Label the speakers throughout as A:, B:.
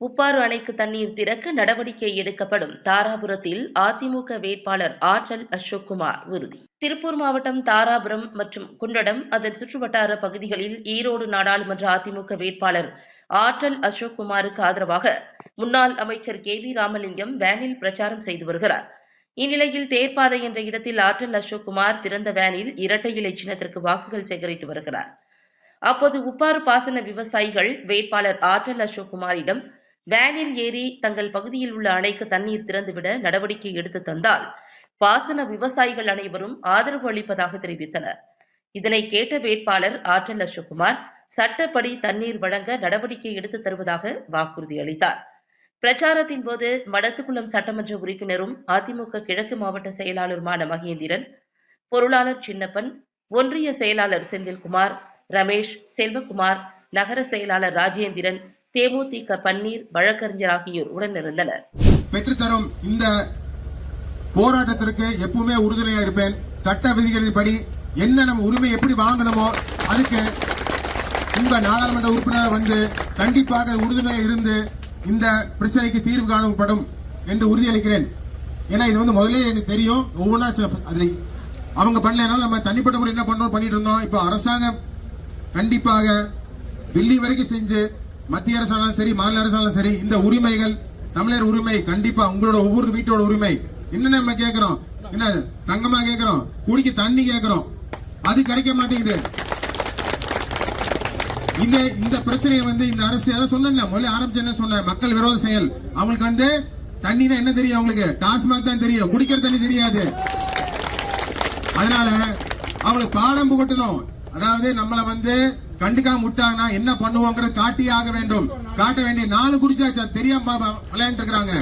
A: உப்பாறு அணைக்கு தண்ணீர் திறக்க நடவடிக்கை எடுக்கப்படும். தாராபுரத்தில் அதிமுக வேட்பாளர் ஆற்றல் அசோக்குமார் உறுதி திருப்பூர் மாவட்டம் தாராபுரம் மற்றும் குண்டடம் அதன் சுற்றுவட்டார பகுதிகளில் ஈரோடு நாடாளுமன்ற அதிமுக வேட்பாளர் ஆற்றல் அசோக்குமாருக்கு ஆதரவாக முன்னாள் அமைச்சர் கே வி ராமலிங்கம் வேனில் பிரச்சாரம் செய்து வருகிறார். இந்நிலையில் தேர்ப்பாதை என்ற இடத்தில் ஆற்றல் அசோக்குமார் திறந்த வேனில் இரட்டை இலை சின்னத்திற்கு வாக்குகள் சேகரித்து வருகிறார். அப்போது உப்பாறு பாசன விவசாயிகள் வேட்பாளர் ஆற்றல் அசோக்குமாரிடம் வேனில் ஏறி தங்கள் பகுதியில் உள்ள அணைக்கு தண்ணீர் திறந்துவிட நடவடிக்கை எடுத்து தந்தால் பாசன விவசாயிகள் அனைவரும் ஆதரவு அளிப்பதாக தெரிவித்தனர். இதனை கேட்ட வேட்பாளர் ஆற்றல் அசோக்குமார் சட்டப்படி தண்ணீர் வழங்க நடவடிக்கை எடுத்து தருவதாக வாக்குறுதி அளித்தார். பிரச்சாரத்தின் போது மடத்துக்குளம் சட்டமன்ற உறுப்பினரும் அதிமுக கிழக்கு மாவட்ட செயலாளருமான மகேந்திரன் பொருளாளர் சின்னப்பன் ஒன்றிய செயலாளர் செந்தில்குமார் ரமேஷ் செல்வகுமார் நகர செயலாளர் ராஜேந்திரன் தேமுதிக பன்னீர் வழக்கறிஞர் ஆகியோர் உடனிருந்தனர்.
B: பெற்றுத்தரும் இந்த போராட்டத்திற்கு எப்பவுமே உறுதுணையா இருப்பேன். சட்ட விதிகளின்படி என்ன நம்ம உரிமை எப்படி வாங்கணுமோ அதுக்கு உங்க நாடாளுமன்ற உறுப்பினர் வந்து கண்டிப்பாக உறுதுணையாக இருந்து இந்த பிரச்சனைக்கு தீர்வு காணப்படும் என்று உறுதியளிக்கிறேன். ஏன்னா இது வந்து முதலே எனக்கு தெரியும். ஒவ்வொன்றா அதில் அவங்க பண்ணலைனாலும் நம்ம தனிப்பட்ட முறை என்ன பண்ணோம் பண்ணிட்டு இருந்தோம். இப்போ அரசாங்கம் கண்டிப்பாக டெல்லி வரைக்கும் செஞ்சு மத்திய அரசாலும் சரி மாநில அரசாலும் சரி இந்த உரிமைகள் தமிழர் உரிமை கண்டிப்பா உங்களோட ஒவ்வொரு வீட்டோட உரிமை. என்ன நம்ம கேட்கிறோம்? என்ன தங்கமா கேட்கிறோம்? குடிக்க தண்ணி கேட்கிறோம். அது கிடைக்க மாட்டேங்குது. இந்த இந்த பிரச்சனையை வந்து இந்த அரசு அதான் சொன்னேன்ல முதல்ல ஆரம்பிச்சு என்ன சொன்ன மக்கள் விரோத செயல். அவங்களுக்கு வந்து தண்ணினா என்ன தெரியும் அவங்களுக்கு? டாஸ்மாக் தான் தெரியும். குடிக்கிற தண்ணி தெரியாது. அதனால அவங்களுக்கு பாடம் புகட்டணும். அதாவது நம்மளை வந்து கண்டுக்காம விட்டாங்கன்னா என்ன பண்ணுவோங்கிறத காட்டியே ஆக வேண்டும். காட்ட வேண்டிய நாலு குறிச்சாச்சு தெரியாம விளையாண்டு இருக்கிறாங்க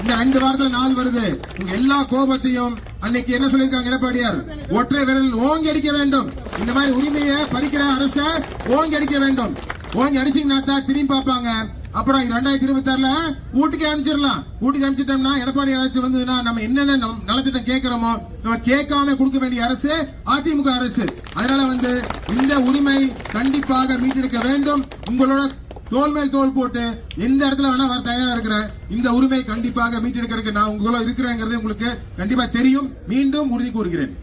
B: இந்த ரெண்டு வாரத்துல நாள் வருது. உங்க எல்லா கோபத்தையும் அன்னைக்கு என்ன சொல்லிருக்காங்க எடப்பாடியார்? ஒற்றை விரல் ஓங்கி அடிக்க வேண்டும். இந்த மாதிரி உரிமையை பறிக்கிற அரச ஓங்கி அடிக்க வேண்டும். ஓங்கி அடிச்சீங்கன்னா தான் திரும்பி பார்ப்பாங்க. அப்புறம் ரெண்டாயிரத்தி இருபத்தி ஆறுல வீட்டுக்கு அனுப்பிச்சிடலாம். வீட்டுக்கு அனுப்பிச்சிட்டோம்னா எடப்பாடி அரசு வந்ததுன்னா நம்ம என்னென்ன நம் நலத்திட்டம் கேட்கிறோமோ நம்ம கேட்காம கொடுக்க வேண்டிய அரசு அதிமுக அரசு. அதனால வந்து இந்த உரிமை கண்டிப்பாக மீட்டெடுக்க வேண்டும். உங்களோட தோல் மேல் தோல் போட்டு எந்த இடத்துல வேணா வர தயாரா இருக்கிறேன் இந்த உரிமை கண்டிப்பாக மீட்டெடுக்கிறதுக்கு நான் உங்களோட இருக்கிறேங்கிறது உங்களுக்கு கண்டிப்பா தெரியும். மீண்டும் உறுதி கூறுகிறேன்.